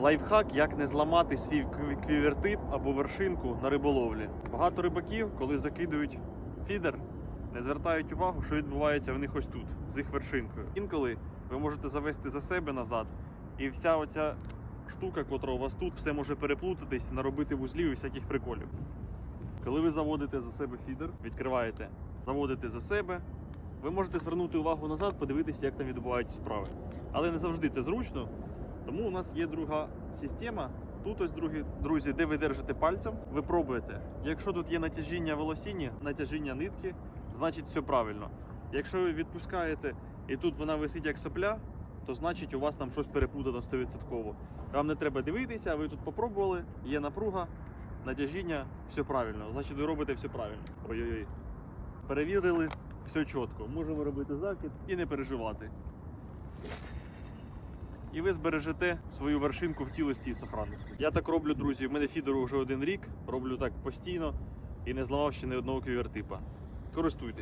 Лайфхак, як не зламати свій квівертип або вершинку на риболовлі. Багато рибаків, коли закидують фідер, не звертають увагу, що відбувається в них ось тут, з їх вершинкою. Інколи ви можете завести за себе назад, і вся оця штука, котра у вас тут, все може переплутатись, наробити вузлів і всяких приколів. Коли ви заводите за себе фідер, відкриваєте, заводите за себе, ви можете звернути увагу назад, подивитися, як там відбуваються справи. Але не завжди це зручно, тому у нас є друга система. Тут ось другі, друзі, де ви держите пальцем, ви пробуєте. Якщо тут є натяжіння волосіні, натяжіння нитки, значить все правильно. Якщо ви відпускаєте і тут вона висить як сопля, то значить у вас там щось переплутано 100%. Вам не треба дивитися, ви тут попробували, є напруга, натяжіння, все правильно. Значить, ви робите все правильно. Ой-ой-ой. Перевірили, все чітко. Можемо робити закид і не переживати. І ви збережете свою вершинку в цілості і сохранності. Я так роблю, друзі. В мене фідеру вже один рік, роблю так постійно і не зламав ще ні одного квівертипа. Користуйтесь.